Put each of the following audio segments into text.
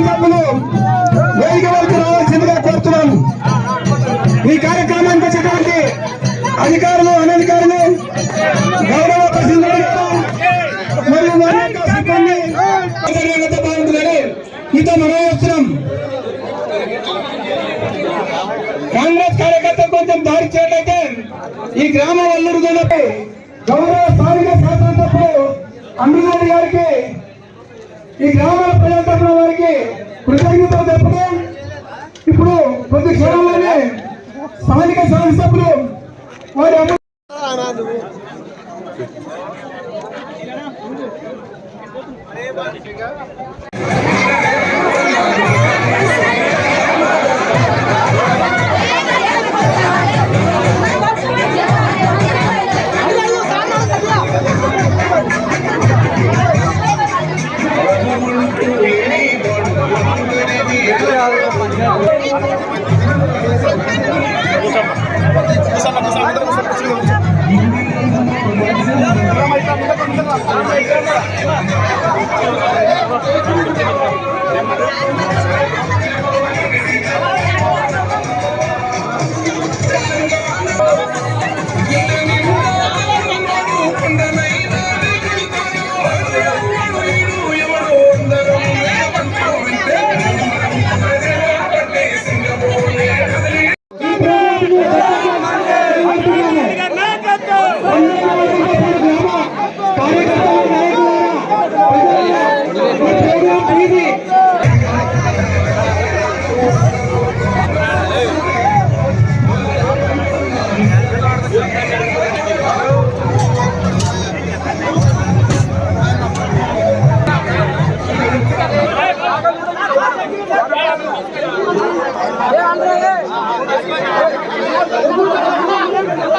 స్థానిక శాసనసభ్యులు వేదిక వరకు రావాల్సిందిగా కోరుతున్నాను ఈ కార్యక్రమానికి వచ్చినటువంటి అధికారులు అనధికారులు గౌరవ ప్రసిద్ధులు మరియు వారి యొక్క సిబ్బంది బాగుంటుందని మీతో మనం వస్తున్నాం కాంగ్రెస్ కార్యకర్త కొంచెం దారి చేయట్లయితే ఈ గ్రామ వల్లూరు గౌరవ స్థానిక శాసనసభ్యులు అమ్మిరెడ్డి గారికి ఈ గ్రామాల ప్రజల తరఫున వారికి కృతజ్ఞతలు తెలుపుతూ ఇప్పుడు కొద్ది క్షణంలోనే స్థానిక శాసనసభ్యులు వారి అమ్మ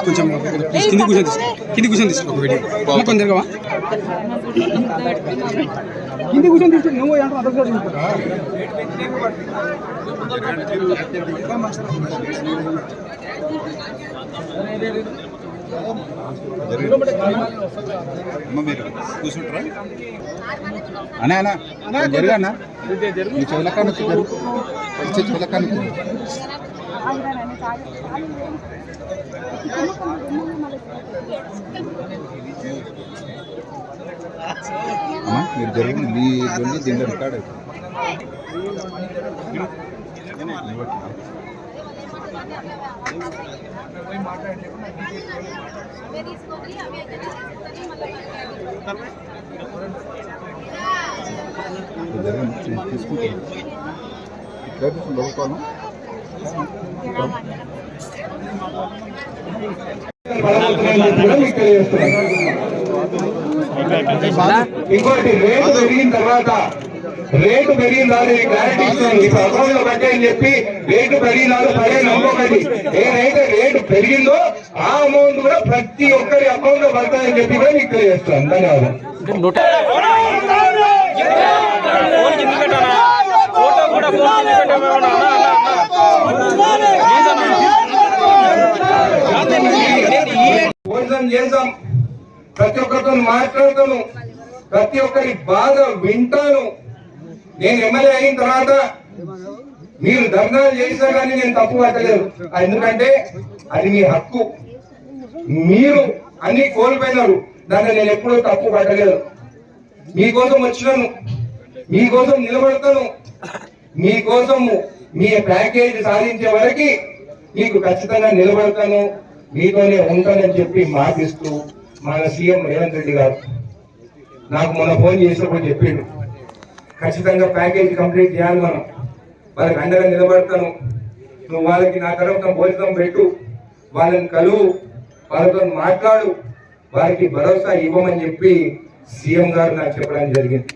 కొంచెం ప్లీజ్ కింది కూర్చొని కింది కూర్చొని తీసుకో ఒక వీడియో కొంచెం తిరగవా కింది కూర్చొని తీసుకో నువ్వు అర్థం కాదు మీరు కూర్చుంటారా అనే అన్న జరుగు అన్న జరుగు కానుక అమ్మ మీరు జరుగు మీ దొల్లి దీంట్లో రికార్డ్ అవుతుంది అవే ఇంకోటి రేటు పెరిగిన తర్వాత రేటు పెరిగిందా నేను క్లారిటీ ఇస్తున్నాను ఇప్పుడు అకౌంట్లో కట్టాయని చెప్పి రేటు పెరిగినా సరే నమ్మకండి. ఏదైతే రేటు పెరిగిందో ఆ అమౌంట్ కూడా ప్రతి ఒక్కరి అకౌంట్లో పడతాయని చెప్పి కూడా మీకు తెలియజేస్తాను ధన్యవాదాలు. భోజనం చేద్దాం. ప్రతి ఒక్కరితో మాట్లాడతాను. ప్రతి ఒక్కరి బాధ వింటాను. నేను ఎమ్మెల్యే అయిన తర్వాత మీరు ధర్నాలు చేసినా కానీ నేను తప్పు పట్టలేదు. ఎందుకంటే అది మీ హక్కు. మీరు అన్ని కోల్పోయినారు. దాన్ని నేను ఎప్పుడూ తప్పు పట్టలేదు. మీకోసం వచ్చినాను. మీకోసం నిలబడతాను. మీకోసం మీ ప్యాకేజ్ సాధించే వరకు మీకు ఖచ్చితంగా నిలబడతాను మీతోనే ఉంటానని చెప్పి మాటిస్తూ మన సీఎం రేవంత్ రెడ్డి గారు నాకు మొన్న ఫోన్ చేసినప్పుడు చెప్పిండు. ఖచ్చితంగా ప్యాకేజ్ కంప్లీట్ చేయాలి మనం. వాళ్ళకి అండగా నిలబడతాను. నువ్వు వాళ్ళకి నా తరఫున భోజనం పెట్టు వాళ్ళని కలువు వాళ్ళతో మాట్లాడు వారికి భరోసా ఇవ్వమని చెప్పి సీఎం గారు నాకు చెప్పడం జరిగింది.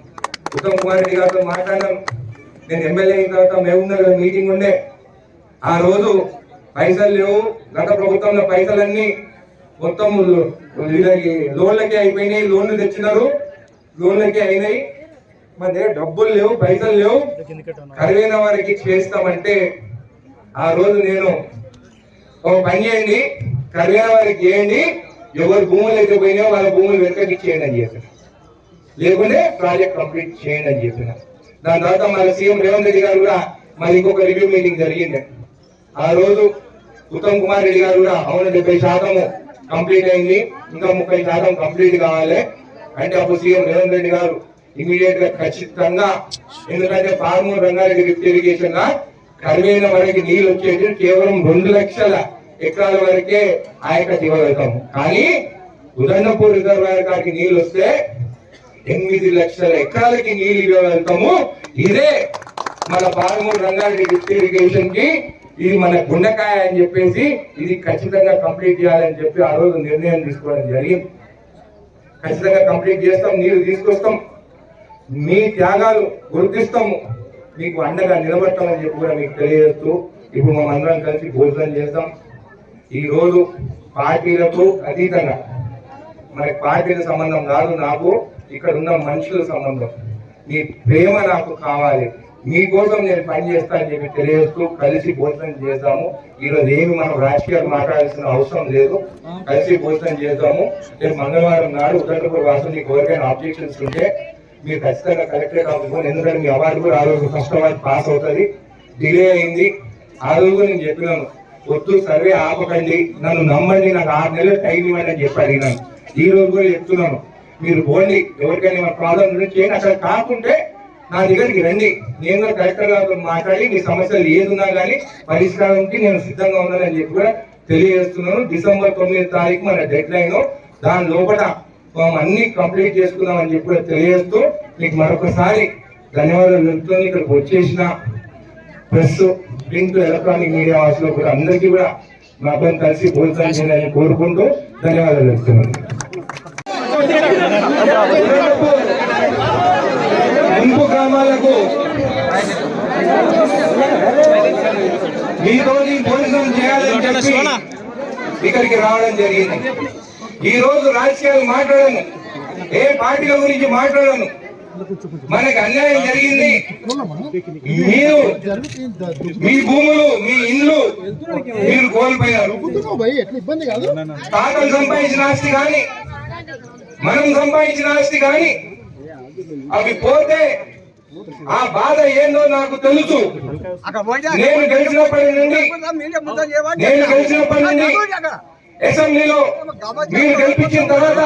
ఉత్తమ్ కుమార్ రెడ్డి గారితో మాట్లాడాను నేను ఎమ్మెల్యే అయిన తర్వాత మేము మీటింగ్ ఉండే. ఆ రోజు పైసలు లేవు. గత ప్రభుత్వంలో పైసలన్నీ మొత్తం వీళ్ళకి లోన్లకే అయిపోయినాయి. లోన్లు తెచ్చినారు. లోన్లకే అయినాయి. మన దగ్గర డబ్బులు లేవు పైసలు లేవు. కరువైన వారికి చేస్తామంటే ఆ రోజు నేను ఒక పని చేయండి. కరువైన వారికి చేయండి. ఎవరు భూములు అయితే పోయినాయో వాళ్ళ భూములు వెతకకి చేయండి అని చెప్పిన. లేకుంటే ప్రాజెక్ట్ కంప్లీట్ చేయండి అని చెప్పిన. దాని తర్వాత మన సీఎం రేవంత్ రెడ్డి గారు కూడా మరి ఇంకొక రివ్యూ మీటింగ్ జరిగింది. ఆ రోజు ఉత్తమ్ కుమార్ రెడ్డి గారు కూడా అవును డెబ్బై శాతము కంప్లీట్ అయింది. ఇంకా ముప్పై శాతం కంప్లీట్ కావాలి. అంటే అప్పుడు సీఎం రేవంత్ రెడ్డి గారు ఇమీడియట్గా ఖచ్చితంగా ఎందుకంటే పార్మూర్ రంగారెడ్డి లిఫ్ట్ ఇరిగేషన్గా కరువైన వరకు నీళ్ళు వచ్చేది కేవలం రెండు లక్షల ఎకరాల వరకే ఆయకట్టు ఇవ్వగలుగుతాము కానీ ఉదన్నపూర్ రిజర్వాయర్ కాడికి నీళ్ళు వస్తే ఎనిమిది లక్షల ఎకరాలకి నీళ్ళు ఇవ్వగలుగుతాము. ఇదే మన పాలమూరు రంగారెడ్డి లిఫ్ట్ ఇరిగేషన్కి ఇది మన గుండెకాయ అని చెప్పేసి ఇది ఖచ్చితంగా కంప్లీట్ చేయాలని చెప్పి ఆ రోజు నిర్ణయం తీసుకోవడం జరిగింది. ఖచ్చితంగా కంప్లీట్ చేస్తాం నీరు తీసుకొస్తాం. మీ త్యాగాలు గుర్తిస్తాము. మీకు అండగా నిలబడతామని చెప్పి కూడా మీకు తెలియజేస్తూ ఇప్పుడు మనం అందరం కలిసి భోజనం చేద్దాం. ఈ రోజు పార్టీలకు అతీతంగా మనకి పార్టీల సంబంధం కాదు నాకు. ఇక్కడ ఉన్న మనుషుల సంబంధం. మీ ప్రేమ నాకు కావాలి. మీకోసం నేను పని చేస్తా అని చెప్పి తెలియజేస్తూ కలిసి భోజనం చేద్దాము. ఈరోజు ఏమి మనం రాజకీయాలు మాట్లాడాల్సిన అవసరం లేదు. కలిసి భోజనం చేద్దాము. నేను మంగళవారం నాడు ఉత్తరపూర్ వాసు నీకు ఎవరికైనా ఆబ్జెక్షన్స్ ఉంటే మీరు ఖచ్చితంగా కలెక్టరేట్ ఆఫీస్ ఎందుకంటే మీ అవార్డు కూడా ఆ రోజు ఫస్ట్ అవార్డు పాస్ అవుతుంది. డిలే అయింది. ఆ రోజు నేను చెప్పినాను. వద్దు సర్వే ఆపకండి. నన్ను నమ్మండి. నాకు ఆరు నెలలు టైం ఇవ్వండి అని చెప్పి అడిగినాను. ఈ రోజు కూడా చెప్తున్నాను. మీరు పోండి. ఎవరికైనా మన ప్రాబ్లం గురించి చేయండి. అక్కడ కాకుంటే నా దగ్గరికి రండి. నేను కూడా కలెక్టర్ గారితో మాట్లాడి మీ సమస్యలు ఏదున్నా కానీ పరిష్కారానికి నేను సిద్ధంగా ఉన్నానని చెప్పి కూడా తెలియజేస్తున్నాను. డిసెంబర్ తొమ్మిది తారీఖు మన డెడ్ లైన్ దాని లోపల మనం అన్ని కంప్లీట్ చేసుకుందామని చెప్పి కూడా తెలియజేస్తూ మీకు మరొకసారి ధన్యవాదాలు తెలుపుతూ ఇక్కడికి వచ్చేసిన ప్రెస్ ప్రింట్ ఎలక్ట్రానిక్ మీడియా వాసులు కూడా అందరికీ కూడా మా అబ్బాయిని కలిసి భోజనం చేయాలని కోరుకుంటూ ధన్యవాదాలు చెప్తున్నాను ముంపు గ్రామాలకు మీతో భోజనం చేయాలని చెప్పి ఇక్కడికి రావడం జరిగింది. ఈ రోజు రాజకీయాలు మాట్లాడను. ఏ పార్టీల గురించి మాట్లాడను. మనకి అన్యాయం జరిగింది. మీరు మీ భూములు మీ ఇండ్లు మీరు కోల్పోయారు. తాతలు సంపాదించిన ఆస్తి కానీ మనం సంపాదించిన ఆస్తి కానీ అవి పోతే ఆ బాధ ఏందో నాకు తెలుసు నేను గెలిచినప్పటి నుండి నేను గెలిచినప్పటి నుండి అసెంబ్లీలో మీరు గెలిపించిన తర్వాత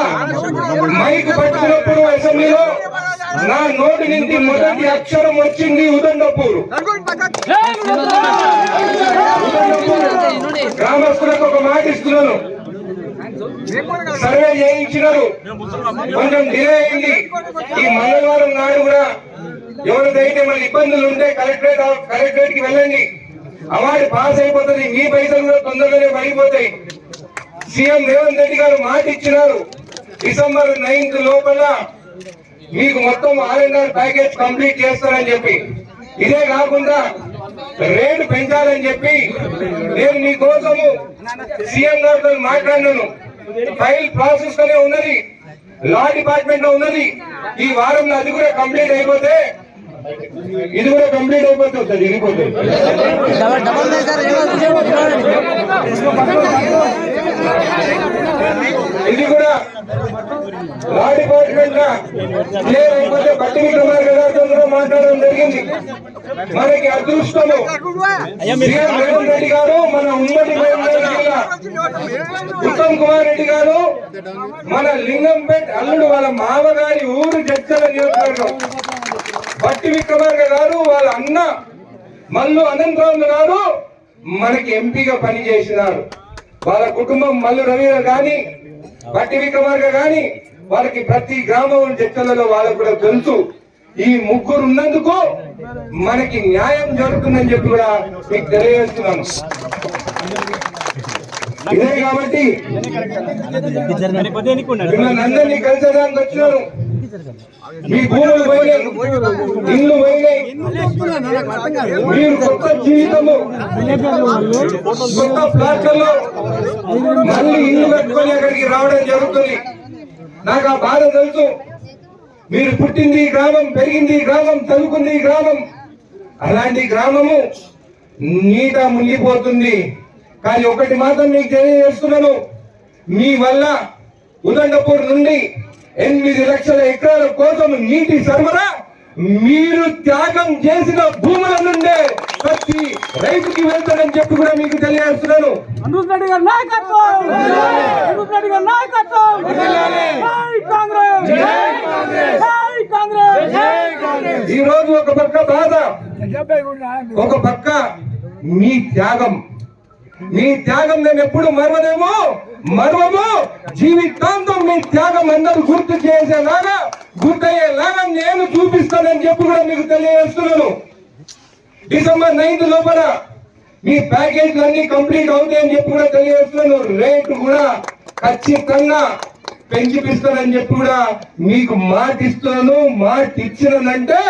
మైక్ పట్టుకున్నప్పుడు అసెంబ్లీలో నా నోటి నుంచి మొదటి అక్షరం వచ్చింది ఉదండపూర్ గ్రామస్తులకు ఒక మాట ఇస్తున్నాను సర్వే చేయించినారు. కొంచెం డిలే అయింది ఈ మంగళవారం నాడు కూడా ఎవరిదైతే మన ఇబ్బందులు ఉంటే కలెక్టరేట్ కలెక్టరేట్కి వెళ్ళండి. అవార్డు పాస్ అయిపోతుంది. మీ పైసలు కూడా తొందరగానే పడిపోతాయి. సీఎం రేవంత్ రెడ్డి గారు మాట ఇచ్చినారు. డిసెంబర్ నైన్త్ లోపల మీకు మొత్తం ఆర్ఎన్ఆర్ ప్యాకేజ్ కంప్లీట్ చేస్తారని చెప్పి. ఇదే కాకుండా రేటు పెంచాలని చెప్పి నేను మీకోసము సీఎం గారితో మాట్లాడినాను. ఫైల్ ప్రాసెస్లోనే ఉన్నది. లా డిపార్ట్మెంట్లో ఉన్నది. ఈ వారంలో అది కూడా కంప్లీట్ అయిపోతే ఇది కూడా కంప్లీట్ అయిపోతుంది సార్ ఇరిగిపోతుంది ఇది కూడా లా డిపార్ట్మెంట్గా క్లియర్ అయిపోతే బట్టి విక్రమార్క గారితో మాట్లాడడం జరిగింది. మనకి అదృష్టము సీఎం రేవంత్ రెడ్డి గారు మన ఉమ్మడి ఉత్తమ్ కుమార్ రెడ్డి గారు మన లింగంపేట్ అల్లుడు వాళ్ళ మామగారి ఊరు జడ్చల నియోజకవర్గం. బట్టి విక్రమార్క గారు వాళ్ళ అన్న మల్లు అనంతరావు గారు మనకి ఎంపీగా పనిచేసినారు. వాళ్ళ కుటుంబం మల్లు రవి గాని బట్టి విక్రమార్క గాని వాళ్ళకి ప్రతి గ్రామం చర్చలలో వాళ్ళకు కూడా తెలుసు. ఈ ముగ్గురు ఉన్నందుకు మనకి న్యాయం జరుగుతుందని చెప్పి కూడా మీకు తెలియజేస్తున్నాను. ఇదే కాబట్టి మిమ్మల్ని అందరినీ కలిసేదానికి వచ్చినాను. మీ భూములు పోయినాయి. ఇల్లు పోయినాయి. మీరు కొత్త జీవితము కొత్త ఫ్లాట్లలో మళ్ళీ ఇల్లు కట్టుకొని అక్కడికి రావడం జరుగుతుంది. నాకు ఆ బాధ తెలుసు. మీరు పుట్టింది గ్రామం పెరిగింది గ్రామం చదువుకుంది ఈ గ్రామం. అలాంటి గ్రామము నీట మునిగిపోతుంది. కానీ ఒకటి మాత్రం మీకు తెలియజేస్తున్నాను. మీ వల్ల ఉదండపూర్ నుండి ఎనిమిది లక్షల ఎకరాల కోసం నీటి సరఫరా మీరు త్యాగం చేసిన భూముల నుండే ప్రతి రైతుకి వెళ్తాడని చెప్పి కూడా మీకు తెలియజేస్తున్నాను. ఈ రోజు ఒక పక్క బాధ ఒక పక్క మీ త్యాగం. మీ త్యాగం మేము ఎప్పుడు మరవలేము. మనము జీవితాంతం మీ త్యాగం అందరూ గుర్తు చేసేలాగా గుర్తయ్యేలాగా నేను చూపిస్తానని చెప్పి కూడా మీకు తెలియజేస్తున్నాను. డిసెంబర్ నైన్త్ లోపల మీ ప్యాకేజ్ అన్ని కంప్లీట్ అవుతాయని చెప్పి కూడా తెలియజేస్తున్నాను. రేటు కూడా ఖచ్చితంగా పెంచిపిస్తానని చెప్పి కూడా మీకు మాట ఇస్తున్నాను మాట ఇచ్చినానంటే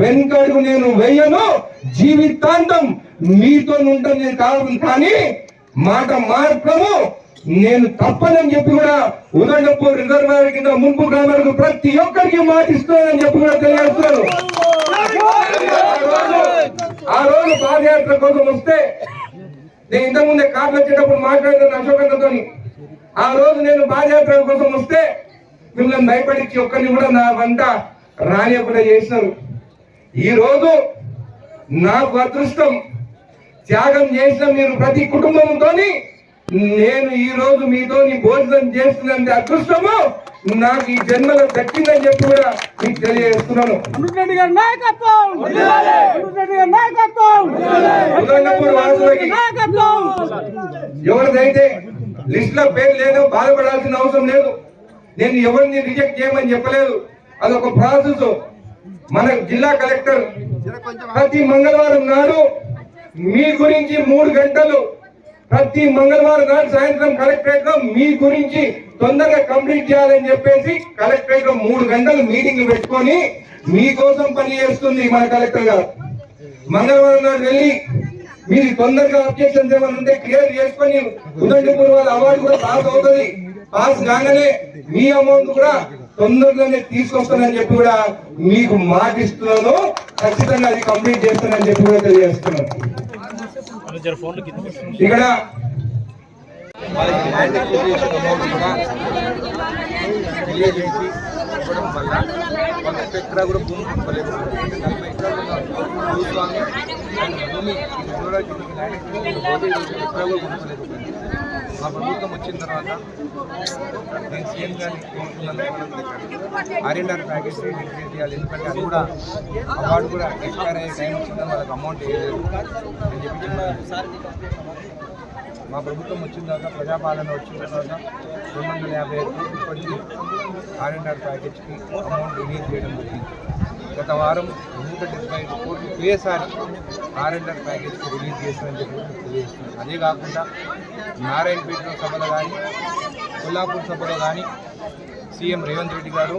వెనుకడుగు నేను వెయ్యను జీవితాంతం మీతో ఉంటుంది కాదు కానీ మాట మాత్రము నేను తప్పనని చెప్పి కూడా ఉదయపూర్ రిజర్వాయర్ కింద ముంపు గ్రామాలకు ప్రతి ఒక్కరికి మాట చెప్పి కూడా తెలియజేస్తున్నాను ఆ రోజు పాదయాత్ర కోసం వస్తే నేను ఇంతకుముందే కార్లు వచ్చేటప్పుడు మాట్లాడుతున్న అశోకన్నతో ఆ రోజు నేను పాదయాత్ర కోసం వస్తే మిమ్మల్ని భయపడించి ఒక్కరిని కూడా నా వంట రానియకుండా చేసినారు. ఈ రోజు నాకు అదృష్టం త్యాగం చేసిన మీరు ప్రతి కుటుంబంతోని నేను ఈ రోజు మీతో భోజనం చేస్తున్నంత అదృష్టము నాకు ఈ జన్మలో దక్కిందని చెప్పి కూడా మీకు తెలియజేస్తున్నాను. ఎవరిదైతే లిస్ట్లో పేరు లేదు బాధపడాల్సిన అవసరం లేదు. నేను ఎవరిని రిజెక్ట్ చేయమని చెప్పలేదు. అదొక ప్రాసెస్. మన జిల్లా కలెక్టర్ ప్రతి మంగళవారం నాడు మీ గురించి మూడు గంటలు ప్రతి మంగళవారం నాడు సాయంత్రం కలెక్టరేట్లో మీ గురించి తొందరగా కంప్లీట్ చేయాలని చెప్పేసి కలెక్టరేట్లో మూడు గంటలు మీటింగ్ పెట్టుకొని మీకోసం పని చేస్తుంది మన కలెక్టర్ గారు. మంగళవారం నాడు వెళ్ళి మీరు తొందరగా అబ్జెక్షన్స్ ఏమైనా ఉంటే క్లియర్ చేసుకొని ఉదండపూర్ వాళ్ళ అవార్డు కూడా పాస్ అవుతుంది. పాస్ కాగానే మీ అమౌంట్ కూడా తొందరగానే తీసుకొస్తానని చెప్పి కూడా మీకు మాటిస్తున్నాను. ఖచ్చితంగా అది కంప్లీట్ చేస్తానని చెప్పి కూడా తెలియజేస్తున్నాను. ఇక్కడ వాళ్ళకి ఇక్కడ ఇవ్వడం వల్ల వాళ్ళకి కూడా భూమి నలభై ఎకరాలు భూస్వామి భూమి ఎకరా ఎక్కడ కూడా కొనుక్కోలేదు ఆ ప్రభుత్వం వచ్చిన తర్వాత నేను సీఎం గారిని కోరుతున్నాను ఆర్ఎన్ఆర్ ప్యాకేజ్ ఇంక్రీజ్ చేయాలి. ఎందుకంటే అది కూడా అవార్డు కూడా ఎక్స్పైర్ అయ్యే టైం వచ్చిందని వాళ్ళకి అమౌంట్ వేయలేదు అని చెప్పి మా ప్రభుత్వం వచ్చిన తర్వాత ప్రజాపాలన వచ్చిన తర్వాత రెండు వందల యాభై ఐదు కోట్లు ఇప్పటికీ ఆర్ అండ్ ఆర్ ప్యాకేజ్కి అమౌంట్ రిలీజ్ చేయడం జరిగింది. గత వారం నూట డెబ్బై ఐదు కోట్లు ఒకేసారి ఆర్ ప్యాకేజ్ రిలీజ్ చేస్తామని చెప్పి కూడా తెలియజేస్తున్నాం అదే కాకుండా నారాయణపేట సభలో కానీ కొల్లాపూర్ సభలో కానీ సీఎం రేవంత్ రెడ్డి గారు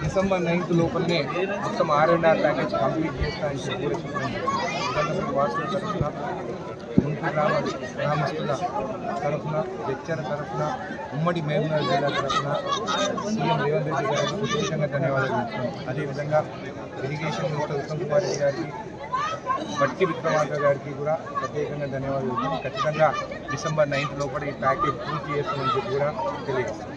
డిసెంబర్ నైన్త్ లోపలనే మొత్తం R and R package complete చేస్తా అని చెప్పి వాసుల తరఫున ముంపు గ్రామ గ్రామస్తుల తరఫున వెచ్చర తరఫున ఉమ్మడి మేమునగర్ జిల్లా తరఫున సీఎం రేవంత్ రెడ్డి గారికి విశేషంగా ధన్యవాదాలు చెప్తున్నాం అదేవిధంగా ఇరిగేషన్ మినిస్టర్ ఉత్తమ్ కుమార్ రెడ్డి గారికి బట్టి విక్రమార్క గారికి కూడా ప్రత్యేకంగా ధన్యవాదాలు చెప్తున్నాం ఖచ్చితంగా డిసెంబర్ నైన్త్ లోపల ఈ ప్యాకేజ్ పూర్తి చేస్తామని చెప్పి కూడా తెలియజేస్తాం